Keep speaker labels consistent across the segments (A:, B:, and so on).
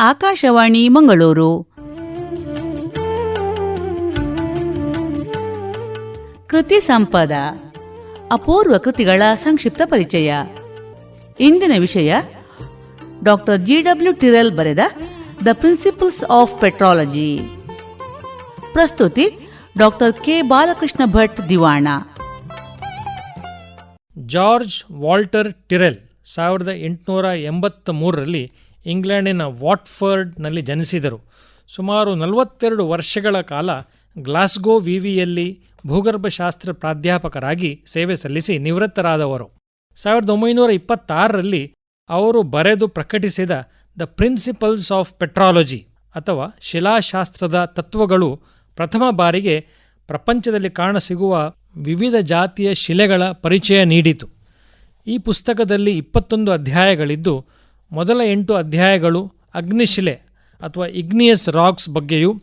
A: ಆಕಾಶವಾಣಿ ಮಂಗಳೂರು. ಕೃತಿ ಸಂಪದ, ಅಪೂರ್ವ ಕೃತಿಗಳ ಸಂಕ್ಷಿಪ್ತ ಪರಿಚಯ. ಇಂದಿನ ವಿಷಯ, ಡಾಕ್ಟರ್ ಜಿ ಡಬ್ಲ್ಯೂ ಟಿರೆಲ್ ಬರೆದ ದ ಪ್ರಿನ್ಸಿಪಲ್ಸ್ ಆಫ್ ಪೆಟ್ರಾಲಜಿ. ಪ್ರಸ್ತುತಿ, doctor K Balakrishna Bhat Divana.
B: George Walter Tyrrell ಸಾವಿರದ ಎಂಟುನೂರ ಎಂಬತ್ತ ಮೂರರಲ್ಲಿ ಇಂಗ್ಲೆಂಡಿನ ವಾಟ್ಫರ್ಡ್ನಲ್ಲಿ ಜನಿಸಿದರು. ಸುಮಾರು ನಲವತ್ತೆರಡು ವರ್ಷಗಳ ಕಾಲ ಗ್ಲಾಸ್ಗೋ ವಿವಿಯಲ್ಲಿ ಭೂಗರ್ಭಶಾಸ್ತ್ರ ಪ್ರಾಧ್ಯಾಪಕರಾಗಿ ಸೇವೆ ಸಲ್ಲಿಸಿ ನಿವೃತ್ತರಾದವರು. ಸಾವಿರದ ಒಂಬೈನೂರ ಇಪ್ಪತ್ತಾರರಲ್ಲಿ ಅವರು ಬರೆದು ಪ್ರಕಟಿಸಿದ ದ ಪ್ರಿನ್ಸಿಪಲ್ಸ್ ಆಫ್ ಪೆಟ್ರಾಲಜಿ ಅಥವಾ ಶಿಲಾಶಾಸ್ತ್ರದ ತತ್ವಗಳು ಪ್ರಥಮ ಬಾರಿಗೆ ಪ್ರಪಂಚದಲ್ಲಿ ಕಾಣಸಿಗುವ ವಿವಿಧ ಜಾತಿಯ ಶಿಲೆಗಳ ಪರಿಚಯ ನೀಡಿತು. ಈ ಪುಸ್ತಕದಲ್ಲಿ ಇಪ್ಪತ್ತೊಂದು ಅಧ್ಯಾಯಗಳಿದ್ದು ಮೊದಲ ಎಂಟು ಅಧ್ಯಾಯಗಳು ಅಗ್ನಿಶಿಲೆ ಅಥವಾ ಇಗ್ನಿಯಸ್ ರಾಕ್ಸ್ ಬಗ್ಗೆಯೂ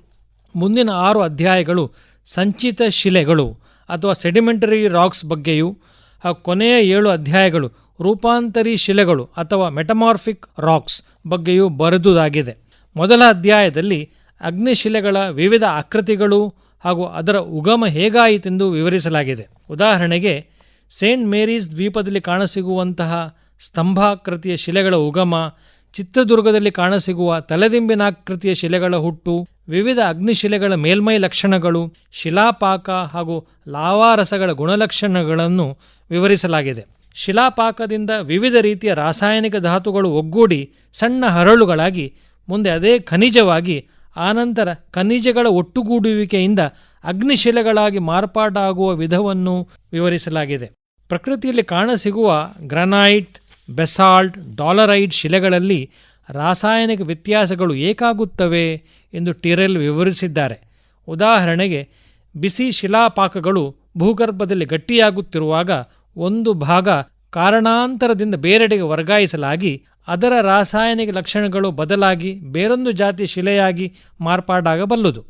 B: ಮುಂದಿನ ಆರು ಅಧ್ಯಾಯಗಳು ಸಂಚಿತ ಶಿಲೆಗಳು ಅಥವಾ ಸೆಡಿಮೆಂಟರಿ ರಾಕ್ಸ್ ಬಗ್ಗೆಯೂ ಹಾಗೂ ಕೊನೆಯ ಏಳು ಅಧ್ಯಾಯಗಳು ರೂಪಾಂತರಿ ಶಿಲೆಗಳು ಅಥವಾ ಮೆಟಮಾರ್ಫಿಕ್ ರಾಕ್ಸ್ ಬಗ್ಗೆಯೂ ಬರೆದುದಾಗಿದೆ. ಮೊದಲ ಅಧ್ಯಾಯದಲ್ಲಿ ಅಗ್ನಿಶಿಲೆಗಳ ವಿವಿಧ ಆಕೃತಿಗಳು ಹಾಗೂ ಅದರ ಉಗಮ ಹೇಗಾಯಿತೆಂದು ವಿವರಿಸಲಾಗಿದೆ. ಉದಾಹರಣೆಗೆ, ಸೇಂಟ್ ಮೇರೀಸ್ ದ್ವೀಪದಲ್ಲಿ ಕಾಣಸಿಗುವಂತಹ ಸ್ತಂಭಾಕೃತಿಯ ಶಿಲೆಗಳ ಉಗಮ, ಚಿತ್ರದುರ್ಗದಲ್ಲಿ ಕಾಣಸಿಗುವ ತಲೆದಿಂಬಿನಾಕೃತಿಯ ಶಿಲೆಗಳ ಹುಟ್ಟು, ವಿವಿಧ ಅಗ್ನಿಶಿಲೆಗಳ ಮೇಲ್ಮೈ ಲಕ್ಷಣಗಳು, ಶಿಲಾಪಾಕ ಹಾಗೂ ಲಾವಾರಸಗಳ ಗುಣಲಕ್ಷಣಗಳನ್ನು ವಿವರಿಸಲಾಗಿದೆ. ಶಿಲಾಪಾಕದಿಂದ ವಿವಿಧ ರೀತಿಯ ರಾಸಾಯನಿಕ ಧಾತುಗಳು ಒಗ್ಗೂಡಿ ಸಣ್ಣ ಹರಳುಗಳಾಗಿ, ಮುಂದೆ ಅದೇ ಖನಿಜವಾಗಿ ಆನಂತರ ಖನಿಜಗಳ ಒಟ್ಟುಗೂಡುವಿಕೆಯಿಂದ ಅಗ್ನಿಶಿಲೆಗಳಾಗಿ ಮಾರ್ಪಾಡಾಗುವ ವಿಧವನ್ನು ವಿವರಿಸಲಾಗಿದೆ. ಪ್ರಕೃತಿಯಲ್ಲಿ ಕಾಣಸಿಗುವ ಗ್ರನೈಟ್ ಬೆಸಾಲ್ಟ್ ಡಾಲರೈಡ್ ಶಿಲೆಗಳಲ್ಲಿ ರಾಸಾಯನಿಕ ವ್ಯತ್ಯಾಸಗಳು ಏಕಾಗುತ್ತವೆ ಎಂದು ಟಿರೆಲ್ ವಿವರಿಸಿದ್ದಾರೆ. ಉದಾಹರಣೆಗೆ, ಬಿಸಿ ಶಿಲಾಪಾಕಗಳು ಭೂಗರ್ಭದಲ್ಲಿ ಗಟ್ಟಿಯಾಗುತ್ತಿರುವಾಗ ಒಂದು ಭಾಗ ಕಾರಣಾಂತರದಿಂದ ಬೇರೆಡೆಗೆ ವರ್ಗಾಯಿಸಲಾಗಿ ಅದರ ರಾಸಾಯನಿಕ ಲಕ್ಷಣಗಳು ಬದಲಾಗಿ ಬೇರೊಂದು ಜಾತಿ ಶಿಲೆಯಾಗಿ ಮಾರ್ಪಾಡಾಗಬಲ್ಲದು.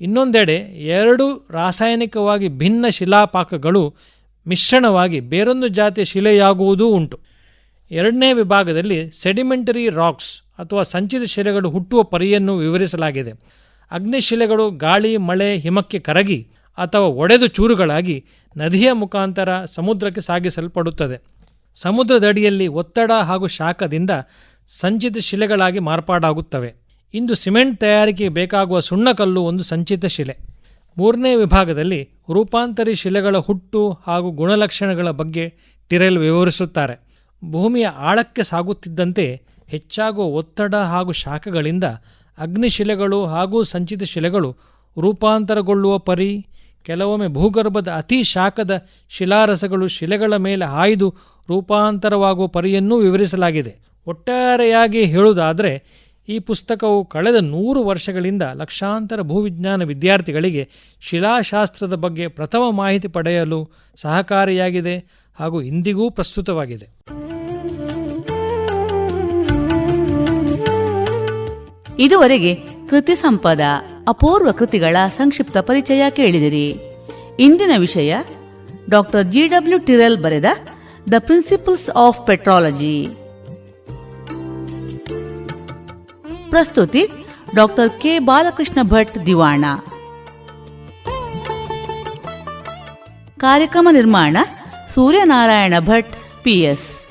B: ಇನ್ನೊಂದೆಡೆ, ಎರಡು ರಾಸಾಯನಿಕವಾಗಿ ಭಿನ್ನ ಶಿಲಾಪಾಕಗಳು ಮಿಶ್ರಣವಾಗಿ ಬೇರೊಂದು ಜಾತಿಯ ಶಿಲೆಯಾಗುವುದೂ ಉಂಟು. ಎರಡನೇ ವಿಭಾಗದಲ್ಲಿ ಸೆಡಿಮೆಂಟರಿ ರಾಕ್ಸ್ ಅಥವಾ ಸಂಚಿತ ಶಿಲೆಗಳು ಹುಟ್ಟುವ ಪರಿಯನ್ನು ವಿವರಿಸಲಾಗಿದೆ. ಅಗ್ನಿಶಿಲೆಗಳು ಗಾಳಿ, ಮಳೆ, ಹಿಮಕ್ಕೆ ಕರಗಿ ಅಥವಾ ಒಡೆದು ಚೂರುಗಳಾಗಿ ನದಿಯ ಮುಖಾಂತರ ಸಮುದ್ರಕ್ಕೆ ಸಾಗಿಸಲ್ಪಡುತ್ತದೆ. ಸಮುದ್ರದಡಿಯಲ್ಲಿ ಒತ್ತಡ ಹಾಗೂ ಶಾಖದಿಂದ ಸಂಚಿತ ಶಿಲೆಗಳಾಗಿ ಮಾರ್ಪಾಡಾಗುತ್ತವೆ. ಇಂದು ಸಿಮೆಂಟ್ ತಯಾರಿಕೆಗೆ ಬೇಕಾಗುವ ಸುಣ್ಣಕಲ್ಲು ಒಂದು ಸಂಚಿತ ಶಿಲೆ. ಮೂರನೇ ವಿಭಾಗದಲ್ಲಿ ರೂಪಾಂತರಿ ಶಿಲೆಗಳ ಹುಟ್ಟು ಹಾಗೂ ಗುಣಲಕ್ಷಣಗಳ ಬಗ್ಗೆ ಟಿರೆಲ್ ವಿವರಿಸುತ್ತಾರೆ. ಭೂಮಿಯ ಆಳಕ್ಕೆ ಸಾಗುತ್ತಿದ್ದಂತೆ ಹೆಚ್ಚಾಗುವ ಒತ್ತಡ ಹಾಗೂ ಶಾಖಗಳಿಂದ ಅಗ್ನಿಶಿಲೆಗಳು ಹಾಗೂ ಸಂಚಿತ ಶಿಲೆಗಳು ರೂಪಾಂತರಗೊಳ್ಳುವ ಪರಿ ಕೆಲವೊಮ್ಮೆ ಭೂಗರ್ಭದ ಅತಿ ಶಾಖದ ಶಿಲಾರಸಗಳು ಶಿಲೆಗಳ ಮೇಲೆ ಹಾಯ್ದು ರೂಪಾಂತರವಾಗುವ ಪರಿಯನ್ನೂ ವಿವರಿಸಲಾಗಿದೆ. ಒಟ್ಟಾರೆಯಾಗಿ ಹೇಳುವುದಾದರೆ, ಈ ಪುಸ್ತಕವು ಕಳೆದ ನೂರು ವರ್ಷಗಳಿಂದ ಲಕ್ಷಾಂತರ ಭೂವಿಜ್ಞಾನ ವಿದ್ಯಾರ್ಥಿಗಳಿಗೆ ಶಿಲಾಶಾಸ್ತ್ರದ ಬಗ್ಗೆ ಪ್ರಥಮ ಮಾಹಿತಿ ಪಡೆಯಲು ಸಹಕಾರಿಯಾಗಿದೆ ಹಾಗೂ ಇಂದಿಗೂ ಪ್ರಸ್ತುತವಾಗಿದೆ.
A: ಇದುವರೆಗೆ ಕೃತಿ ಸಂಪದ, ಅಪೂರ್ವ ಕೃತಿಗಳ ಸಂಕ್ಷಿಪ್ತ ಪರಿಚಯ ಕೇಳಿದಿರಿ. ಇಂದಿನ ವಿಷಯ, ಡಾಕ್ಟರ್ ಜಿ ಡಬ್ಲ್ಯೂ ಟಿರಲ್ ಬರೆದ ದ ಪ್ರಿನ್ಸಿಪಲ್ಸ್ ಆಫ್ ಪೆಟ್ರಾಲಜಿ. ಪ್ರಸ್ತುತಿ, ಡಾಕ್ಟರ್ ಕೆ ಬಾಲಕೃಷ್ಣ ಭಟ್ ದಿವಾಣ. ಕಾರ್ಯಕ್ರಮ ನಿರ್ಮಾಣ ಸೂರ್ಯನಾರಾಯಣ ಭಟ್ ಪಿಎಸ್